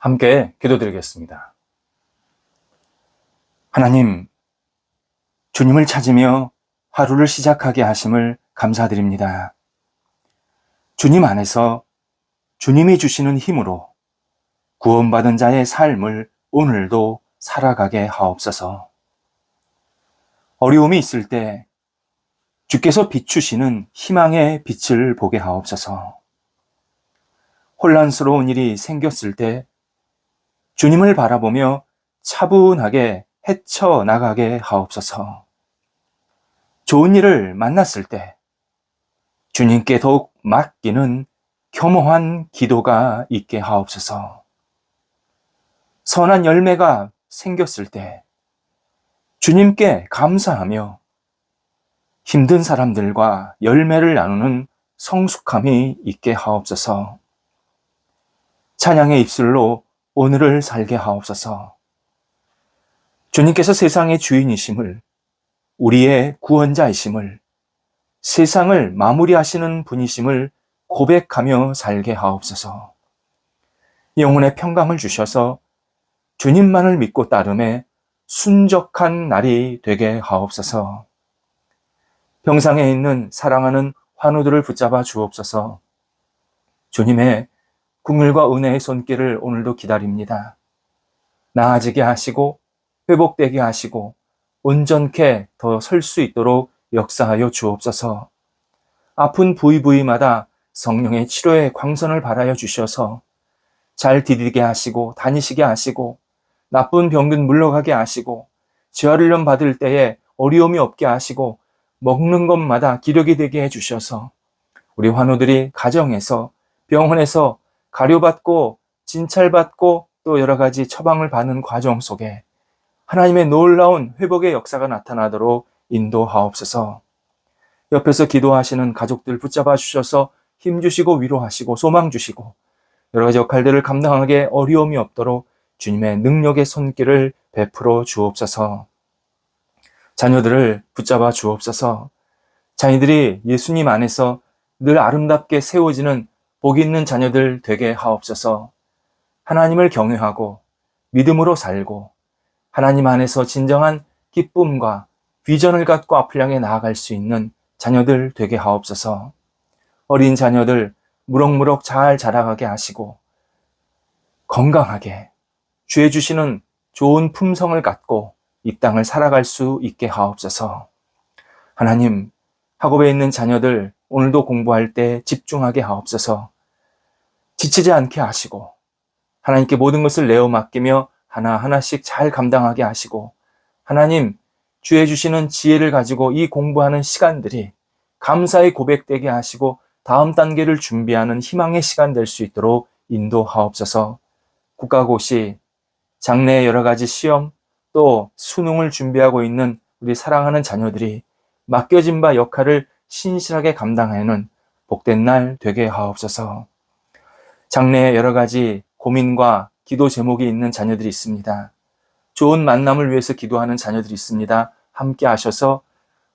함께 기도드리겠습니다. 하나님, 주님을 찾으며 하루를 시작하게 하심을 감사드립니다. 주님 안에서 주님이 주시는 힘으로 구원받은 자의 삶을 오늘도 살아가게 하옵소서. 어려움이 있을 때 주께서 비추시는 희망의 빛을 보게 하옵소서. 혼란스러운 일이 생겼을 때 주님을 바라보며 차분하게 헤쳐나가게 하옵소서. 좋은 일을 만났을 때 주님께 더욱 맡기는 겸허한 기도가 있게 하옵소서. 선한 열매가 생겼을 때 주님께 감사하며 힘든 사람들과 열매를 나누는 성숙함이 있게 하옵소서. 찬양의 입술로 오늘을 살게 하옵소서. 주님께서 세상의 주인이심을, 우리의 구원자이심을, 세상을 마무리하시는 분이심을 고백하며 살게 하옵소서. 영혼의 평강을 주셔서 주님만을 믿고 따름에 순적한 날이 되게 하옵소서. 병상에 있는 사랑하는 환우들을 붙잡아 주옵소서. 주님의 국률과 은혜의 손길을 오늘도 기다립니다. 나아지게 하시고 회복되게 하시고 온전케 더 설 수 있도록 역사하여 주옵소서. 아픈 부위 부위마다 성령의 치료의 광선을 발하여 주셔서 잘 디디게 하시고 다니시게 하시고 나쁜 병든 물러가게 하시고 재활훈련 받을 때에 어려움이 없게 하시고 먹는 것마다 기력이 되게 해주셔서 우리 환우들이 가정에서 병원에서 가료받고 진찰받고 또 여러 가지 처방을 받는 과정 속에 하나님의 놀라운 회복의 역사가 나타나도록 인도하옵소서. 옆에서 기도하시는 가족들 붙잡아 주셔서 힘 주시고 위로하시고 소망 주시고 여러 가지 역할들을 감당하게 어려움이 없도록 주님의 능력의 손길을 베풀어 주옵소서. 자녀들을 붙잡아 주옵소서. 자녀들이 예수님 안에서 늘 아름답게 세워지는 복 있는 자녀들 되게 하옵소서. 하나님을 경외하고 믿음으로 살고 하나님 안에서 진정한 기쁨과 비전을 갖고 앞을 향해 나아갈 수 있는 자녀들 되게 하옵소서. 어린 자녀들 무럭무럭 잘 자라가게 하시고 건강하게 주해 주시는 좋은 품성을 갖고 이 땅을 살아갈 수 있게 하옵소서. 하나님, 학업에 있는 자녀들 오늘도 공부할 때 집중하게 하옵소서. 지치지 않게 하시고 하나님께 모든 것을 내어 맡기며 하나하나씩 잘 감당하게 하시고 하나님 주해 주시는 지혜를 가지고 이 공부하는 시간들이 감사의 고백되게 하시고 다음 단계를 준비하는 희망의 시간 될 수 있도록 인도하옵소서. 국가고시, 장래의 여러 가지 시험, 또 수능을 준비하고 있는 우리 사랑하는 자녀들이 맡겨진 바 역할을 신실하게 감당하는 복된 날 되게 하옵소서. 장래에 여러 가지 고민과 기도 제목이 있는 자녀들이 있습니다. 좋은 만남을 위해서 기도하는 자녀들이 있습니다. 함께 하셔서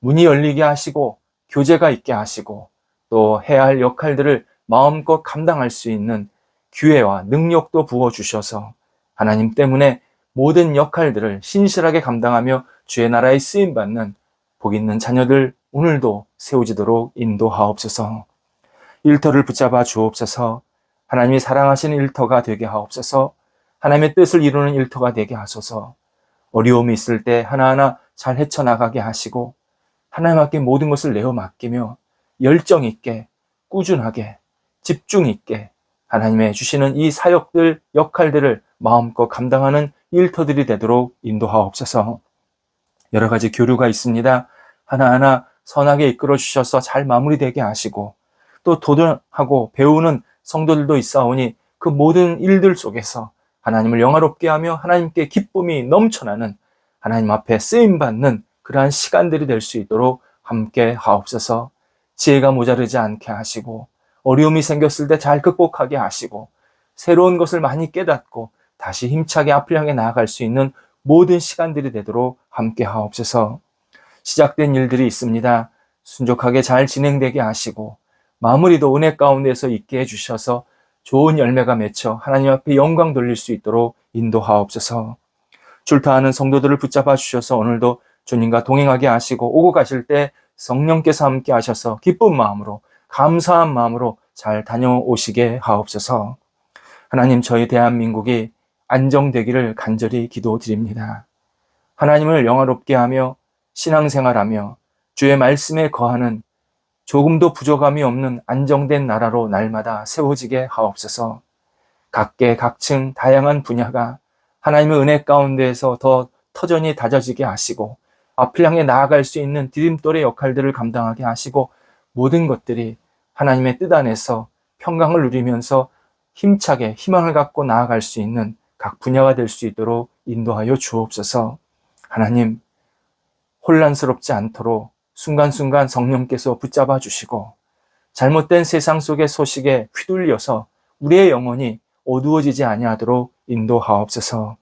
문이 열리게 하시고 교제가 있게 하시고 또 해야 할 역할들을 마음껏 감당할 수 있는 기회와 능력도 부어 주셔서 하나님 때문에 모든 역할들을 신실하게 감당하며 주의 나라에 쓰임 받는 복 있는 자녀들 오늘도 세워지도록 인도하옵소서. 일터를 붙잡아 주옵소서. 하나님이 사랑하시는 일터가 되게 하옵소서. 하나님의 뜻을 이루는 일터가 되게 하소서. 어려움이 있을 때 하나하나 잘 헤쳐나가게 하시고 하나님 앞에 모든 것을 내어 맡기며 열정 있게 꾸준하게 집중 있게 하나님의 주시는 이 사역들 역할들을 마음껏 감당하는 일터들이 되도록 인도하옵소서. 여러 가지 교류가 있습니다. 하나하나 선하게 이끌어 주셔서 잘 마무리되게 하시고 또 도전하고 배우는 성도들도 있사오니 그 모든 일들 속에서 하나님을 영화롭게 하며 하나님께 기쁨이 넘쳐나는 하나님 앞에 쓰임 받는 그러한 시간들이 될 수 있도록 함께 하옵소서. 지혜가 모자르지 않게 하시고 어려움이 생겼을 때 잘 극복하게 하시고 새로운 것을 많이 깨닫고 다시 힘차게 앞을 향해 나아갈 수 있는 모든 시간들이 되도록 함께 하옵소서. 시작된 일들이 있습니다. 순적하게 잘 진행되게 하시고 마무리도 은혜 가운데서 있게 해주셔서 좋은 열매가 맺혀 하나님 앞에 영광 돌릴 수 있도록 인도하옵소서. 출타하는 성도들을 붙잡아 주셔서 오늘도 주님과 동행하게 하시고 오고 가실 때 성령께서 함께 하셔서 기쁜 마음으로 감사한 마음으로 잘 다녀오시게 하옵소서. 하나님 저희 대한민국이 안정되기를 간절히 기도드립니다. 하나님을 영화롭게 하며 신앙생활하며 주의 말씀에 거하는 조금도 부족함이 없는 안정된 나라로 날마다 세워지게 하옵소서. 각계 각층 다양한 분야가 하나님의 은혜 가운데에서 더 터전히 다져지게 하시고 앞을 향해 나아갈 수 있는 디딤돌의 역할들을 감당하게 하시고 모든 것들이 하나님의 뜻 안에서 평강을 누리면서 힘차게 희망을 갖고 나아갈 수 있는 각 분야가 될 수 있도록 인도하여 주옵소서. 하나님, 혼란스럽지 않도록 순간순간 성령께서 붙잡아 주시고 잘못된 세상 속의 소식에 휘둘려서 우리의 영혼이 어두워지지 아니하도록 인도하옵소서.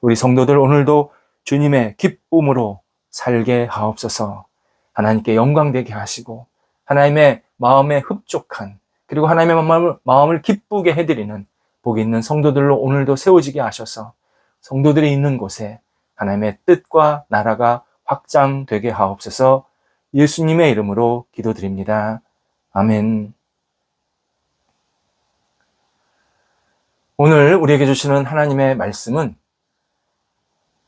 우리 성도들 오늘도 주님의 기쁨으로 살게 하옵소서. 하나님께 영광되게 하시고 하나님의 마음에 흡족한 그리고 하나님의 마음을, 마음을 기쁘게 해드리는 복 있는 성도들로 오늘도 세워지게 하셔서 성도들이 있는 곳에 하나님의 뜻과 나라가 확장되게 하옵소서 예수님의 이름으로 기도드립니다. 아멘. 오늘 우리에게 주시는 하나님의 말씀은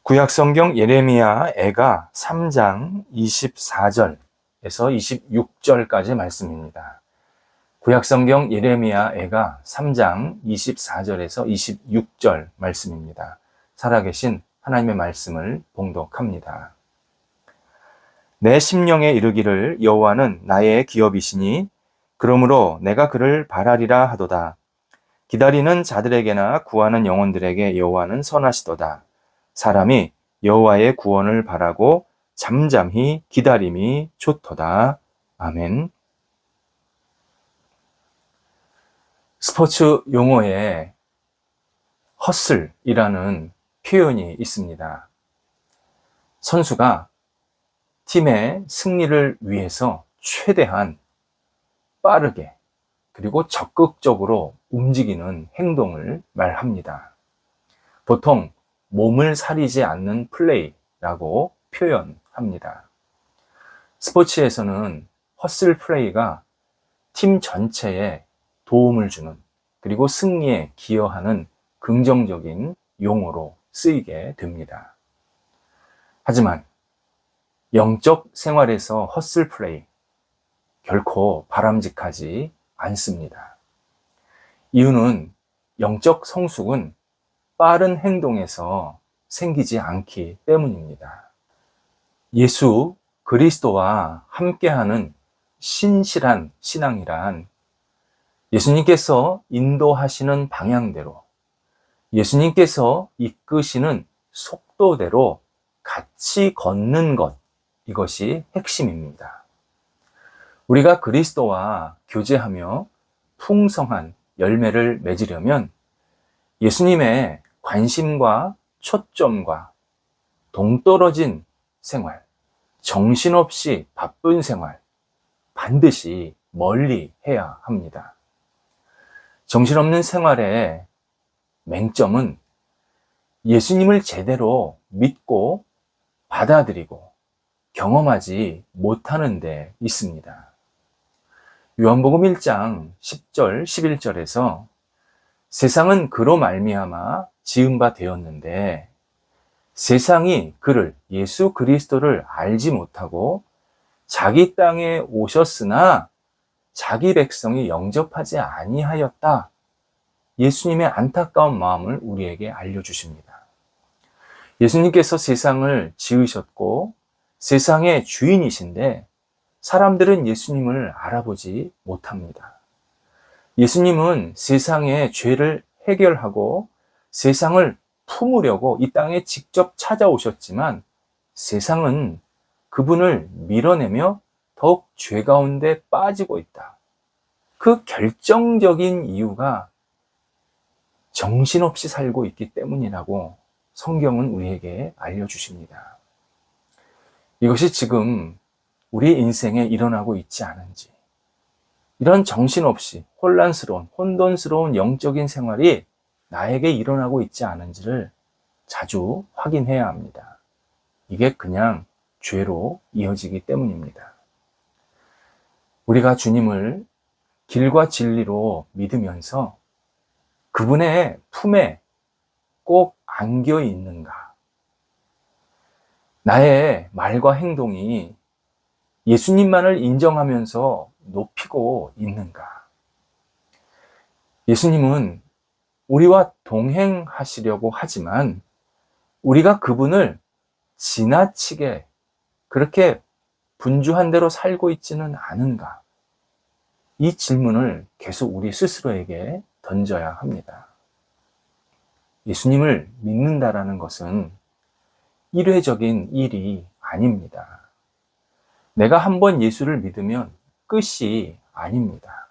구약성경 예레미야 애가 3장 24절에서 26절까지 말씀입니다. 구약성경 예레미야 애가 3장 24절에서 26절 말씀입니다. 살아계신 하나님의 말씀을 봉독합니다. 내 심령에 이르기를 여호와는 나의 기업이시니 그러므로 내가 그를 바라리라 하도다. 기다리는 자들에게나 구하는 영혼들에게 여호와는 선하시도다. 사람이 여호와의 구원을 바라고 잠잠히 기다림이 좋도다. 아멘. 스포츠 용어에 허슬이라는 표현이 있습니다. 선수가 팀의 승리를 위해서 최대한 빠르게 그리고 적극적으로 움직이는 행동을 말합니다. 보통 몸을 사리지 않는 플레이라고 표현합니다. 스포츠에서는 허슬 플레이가 팀 전체에 도움을 주는 그리고 승리에 기여하는 긍정적인 용어로 쓰이게 됩니다. 하지만 영적 생활에서 헛슬 플레이 결코 바람직하지 않습니다. 이유는 영적 성숙은 빠른 행동에서 생기지 않기 때문입니다. 예수 그리스도와 함께하는 신실한 신앙이란 예수님께서 인도하시는 방향대로 예수님께서 이끄시는 속도대로 같이 걷는 것 이것이 핵심입니다. 우리가 그리스도와 교제하며 풍성한 열매를 맺으려면 예수님의 관심과 초점과 동떨어진 생활, 정신없이 바쁜 생활, 반드시 멀리 해야 합니다. 정신없는 생활의 맹점은 예수님을 제대로 믿고 받아들이고 경험하지 못하는 데 있습니다. 요한복음 1장 10절, 11절에서 세상은 그로 말미암아 지은 바 되었는데 세상이 그를 예수 그리스도를 알지 못하고 자기 땅에 오셨으나 자기 백성이 영접하지 아니하였다. 예수님의 안타까운 마음을 우리에게 알려 주십니다. 예수님께서 세상을 지으셨고 세상의 주인이신데 사람들은 예수님을 알아보지 못합니다. 예수님은 세상의 죄를 해결하고 세상을 품으려고 이 땅에 직접 찾아오셨지만 세상은 그분을 밀어내며 더욱 죄 가운데 빠지고 있다. 그 결정적인 이유가 정신없이 살고 있기 때문이라고 성경은 우리에게 알려주십니다. 이것이 지금 우리 인생에 일어나고 있지 않은지, 이런 정신없이 혼란스러운, 혼돈스러운 영적인 생활이 나에게 일어나고 있지 않은지를 자주 확인해야 합니다. 이게 그냥 죄로 이어지기 때문입니다. 우리가 주님을 길과 진리로 믿으면서 그분의 품에 꼭 안겨 있는가? 나의 말과 행동이 예수님만을 인정하면서 높이고 있는가? 예수님은 우리와 동행하시려고 하지만 우리가 그분을 지나치게 그렇게 분주한 대로 살고 있지는 않은가? 이 질문을 계속 우리 스스로에게 던져야 합니다. 예수님을 믿는다라는 것은 일회적인 일이 아닙니다. 내가 한 번 예수를 믿으면 끝이 아닙니다.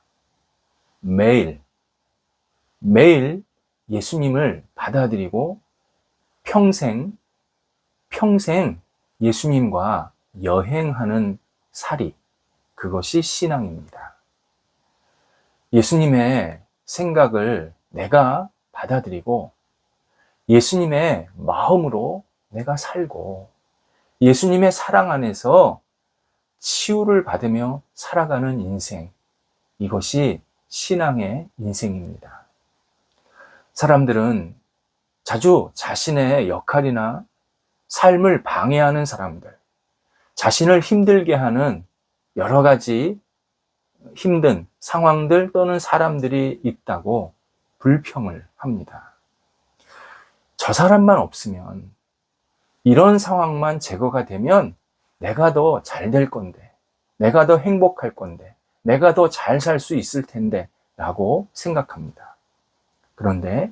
매일, 매일 예수님을 받아들이고 평생, 평생 예수님과 여행하는 살이 그것이 신앙입니다. 예수님의 생각을 내가 받아들이고 예수님의 마음으로 내가 살고 예수님의 사랑 안에서 치유를 받으며 살아가는 인생. 이것이 신앙의 인생입니다. 사람들은 자주 자신의 역할이나 삶을 방해하는 사람들, 자신을 힘들게 하는 여러 가지 힘든 상황들 또는 사람들이 있다고 불평을 합니다. 저 사람만 없으면 이런 상황만 제거가 되면 내가 더 잘 될 건데, 내가 더 행복할 건데, 내가 더 잘 살 수 있을 텐데, 라고 생각합니다. 그런데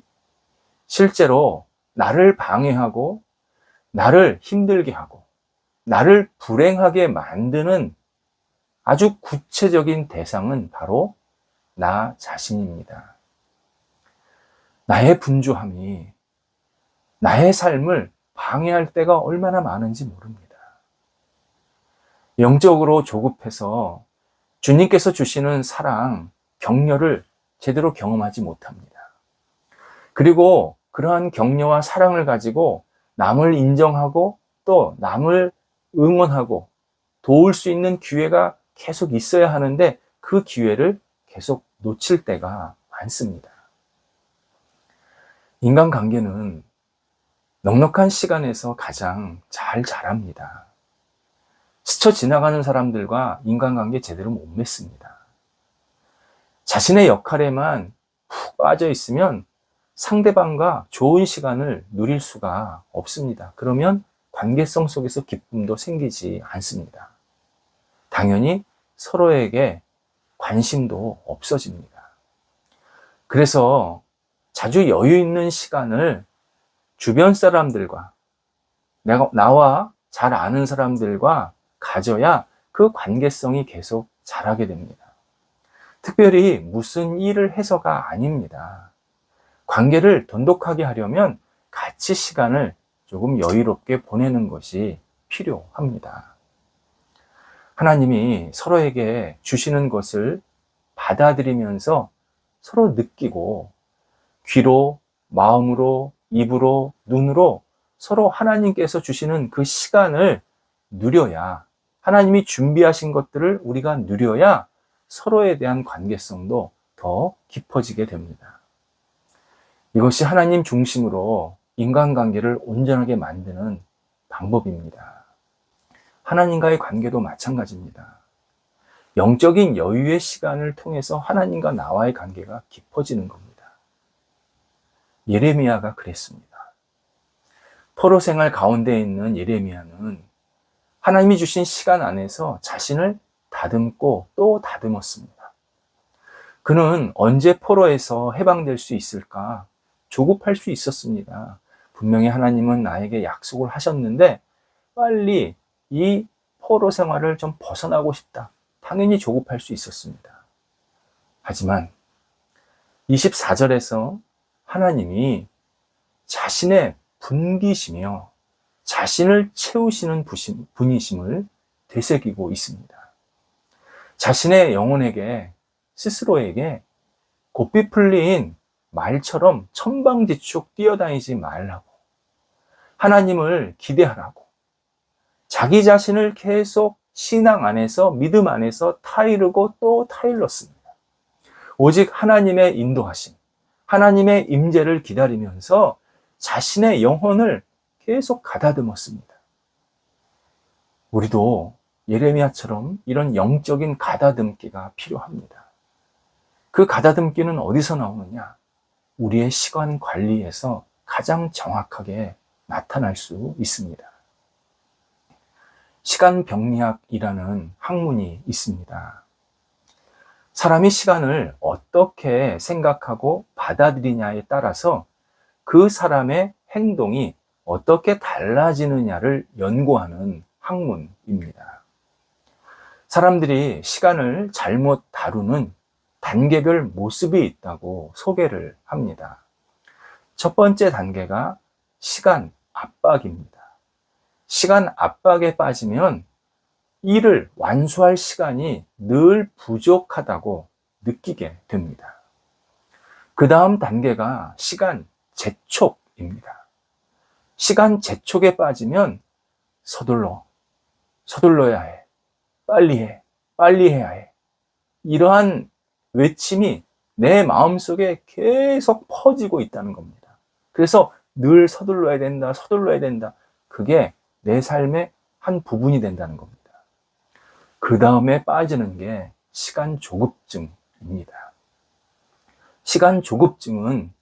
실제로 나를 방해하고, 나를 힘들게 하고, 나를 불행하게 만드는 아주 구체적인 대상은 바로 나 자신입니다. 나의 분주함이 나의 삶을 방해할 때가 얼마나 많은지 모릅니다. 영적으로 조급해서 주님께서 주시는 사랑, 격려를 제대로 경험하지 못합니다. 그리고 그러한 격려와 사랑을 가지고 남을 인정하고 또 남을 응원하고 도울 수 있는 기회가 계속 있어야 하는데 그 기회를 계속 놓칠 때가 많습니다. 인간관계는 넉넉한 시간에서 가장 잘 자랍니다. 스쳐 지나가는 사람들과 인간관계 제대로 못 맺습니다. 자신의 역할에만 푹 빠져 있으면 상대방과 좋은 시간을 누릴 수가 없습니다. 그러면 관계성 속에서 기쁨도 생기지 않습니다. 당연히 서로에게 관심도 없어집니다. 그래서 자주 여유 있는 시간을 주변 사람들과 내가, 나와 잘 아는 사람들과 가져야 그 관계성이 계속 자라게 됩니다. 특별히 무슨 일을 해서가 아닙니다. 관계를 돈독하게 하려면 같이 시간을 조금 여유롭게 보내는 것이 필요합니다. 하나님이 서로에게 주시는 것을 받아들이면서 서로 느끼고 귀로, 마음으로, 입으로, 눈으로 서로 하나님께서 주시는 그 시간을 누려야 하나님이 준비하신 것들을 우리가 누려야 서로에 대한 관계성도 더 깊어지게 됩니다. 이것이 하나님 중심으로 인간관계를 온전하게 만드는 방법입니다. 하나님과의 관계도 마찬가지입니다. 영적인 여유의 시간을 통해서 하나님과 나와의 관계가 깊어지는 겁니다. 예레미야가 그랬습니다. 포로 생활 가운데 있는 예레미야는 하나님이 주신 시간 안에서 자신을 다듬고 또 다듬었습니다. 그는 언제 포로에서 해방될 수 있을까 조급할 수 있었습니다. 분명히 하나님은 나에게 약속을 하셨는데 빨리 이 포로 생활을 좀 벗어나고 싶다. 당연히 조급할 수 있었습니다. 하지만 24절에서 하나님이 자신의 분기시며 자신을 채우시는 분이심을 되새기고 있습니다. 자신의 영혼에게 스스로에게 고삐 풀린 말처럼 천방지축 뛰어다니지 말라고. 하나님을 기대하라고. 자기 자신을 계속 신앙 안에서, 믿음 안에서 타이르고 또 타일렀습니다. 오직 하나님의 인도하심, 하나님의 임재를 기다리면서 자신의 영혼을 계속 가다듬었습니다. 우리도 예레미야처럼 이런 영적인 가다듬기가 필요합니다. 그 가다듬기는 어디서 나오느냐? 우리의 시간 관리에서 가장 정확하게 나타날 수 있습니다. 시간 병리학이라는 학문이 있습니다. 사람이 시간을 어떻게 생각하고 받아들이냐에 따라서 그 사람의 행동이 어떻게 달라지느냐를 연구하는 학문입니다. 사람들이 시간을 잘못 다루는 단계별 모습이 있다고 소개를 합니다. 첫 번째 단계가 시간 압박입니다. 시간 압박에 빠지면 일을 완수할 시간이 늘 부족하다고 느끼게 됩니다. 그 다음 단계가 시간 재촉입니다. 시간 재촉에 빠지면 서둘러, 서둘러야 해, 빨리 해, 빨리 해야 해. 이러한 외침이 내 마음속에 계속 퍼지고 있다는 겁니다. 그래서 늘 서둘러야 된다, 서둘러야 된다. 그게 내 삶의 한 부분이 된다는 겁니다. 그 다음에 빠지는 게 시간 조급증입니다. 시간 조급증은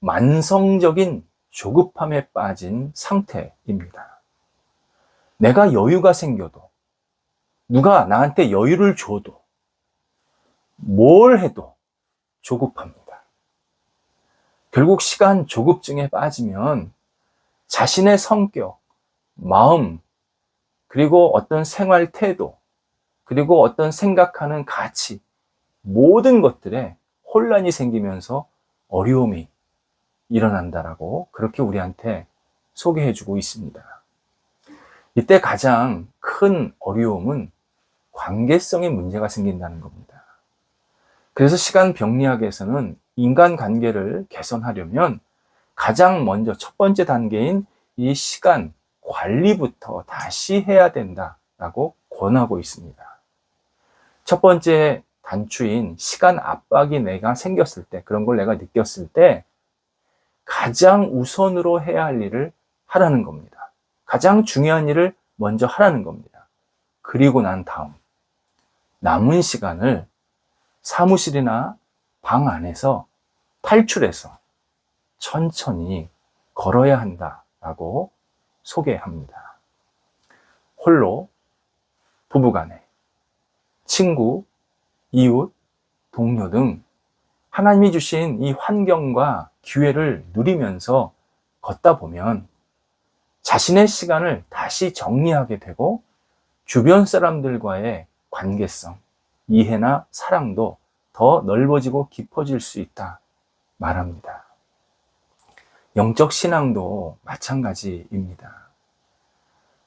만성적인 조급함에 빠진 상태입니다. 내가 여유가 생겨도, 누가 나한테 여유를 줘도, 뭘 해도 조급합니다. 결국 시간 조급증에 빠지면 자신의 성격, 마음, 그리고 어떤 생활 태도, 그리고 어떤 생각하는 가치, 모든 것들에 혼란이 생기면서 어려움이 일어난다라고 그렇게 우리한테 소개해 주고 있습니다. 이때 가장 큰 어려움은 관계성의 문제가 생긴다는 겁니다. 그래서 시간 병리학에서는 인간 관계를 개선하려면 가장 먼저 첫 번째 단계인 이 시간 관리부터 다시 해야 된다라고 권하고 있습니다. 첫 번째 단추인 시간 압박이 내가 생겼을 때, 그런 걸 내가 느꼈을 때, 가장 우선으로 해야 할 일을 하라는 겁니다. 가장 중요한 일을 먼저 하라는 겁니다. 그리고 난 다음, 남은 시간을 사무실이나 방 안에서 탈출해서 천천히 걸어야 한다라고 소개합니다. 홀로 부부간에 친구, 이웃, 동료 등 하나님이 주신 이 환경과 기회를 누리면서 걷다 보면 자신의 시간을 다시 정리하게 되고 주변 사람들과의 관계성, 이해나 사랑도 더 넓어지고 깊어질 수 있다 말합니다. 영적 신앙도 마찬가지입니다.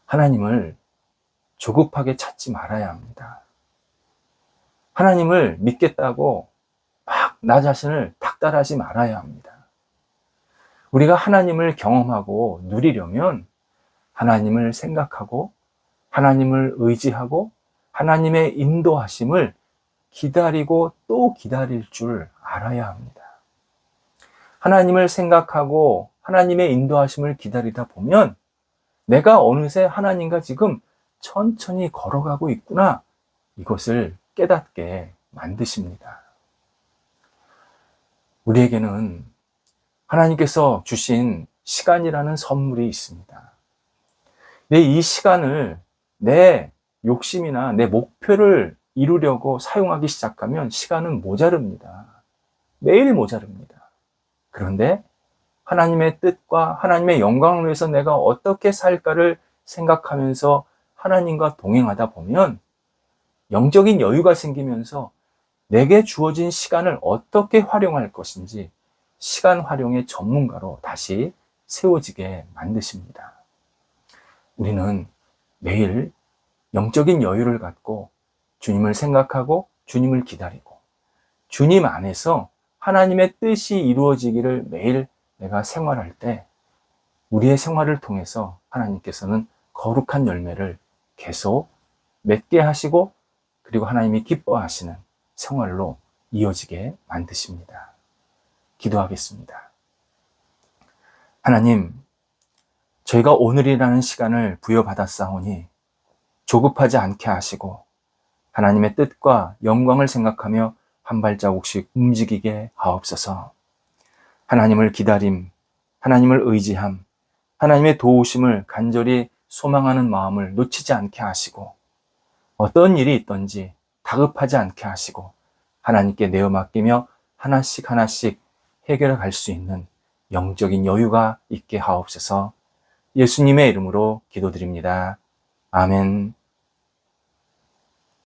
하나님을 조급하게 찾지 말아야 합니다. 하나님을 믿겠다고 막 나 자신을 닥달하지 말아야 합니다. 우리가 하나님을 경험하고 누리려면 하나님을 생각하고 하나님을 의지하고 하나님의 인도하심을 기다리고 또 기다릴 줄 알아야 합니다. 하나님을 생각하고 하나님의 인도하심을 기다리다 보면 내가 어느새 하나님과 지금 천천히 걸어가고 있구나. 이것을 깨닫게 만드십니다. 우리에게는 하나님께서 주신 시간이라는 선물이 있습니다. 내 이 시간을 내 욕심이나 내 목표를 이루려고 사용하기 시작하면 시간은 모자릅니다. 매일 모자릅니다. 그런데 하나님의 뜻과 하나님의 영광을 위해서 내가 어떻게 살까를 생각하면서 하나님과 동행하다 보면 영적인 여유가 생기면서 내게 주어진 시간을 어떻게 활용할 것인지 시간 활용의 전문가로 다시 세워지게 만드십니다. 우리는 매일 영적인 여유를 갖고 주님을 생각하고 주님을 기다리고 주님 안에서 하나님의 뜻이 이루어지기를 매일 내가 생활할 때 우리의 생활을 통해서 하나님께서는 거룩한 열매를 계속 맺게 하시고 그리고 하나님이 기뻐하시는 생활로 이어지게 만드십니다. 기도하겠습니다. 하나님, 저희가 오늘이라는 시간을 부여받았사오니 조급하지 않게 하시고 하나님의 뜻과 영광을 생각하며 한 발자국씩 움직이게 하옵소서. 하나님을 기다림, 하나님을 의지함, 하나님의 도우심을 간절히 소망하는 마음을 놓치지 않게 하시고 어떤 일이 있든지 다급하지 않게 하시고 하나님께 내어 맡기며 하나씩 하나씩 해결해 갈수 있는 영적인 여유가 있게 하옵소서 예수님의 이름으로 기도드립니다. 아멘.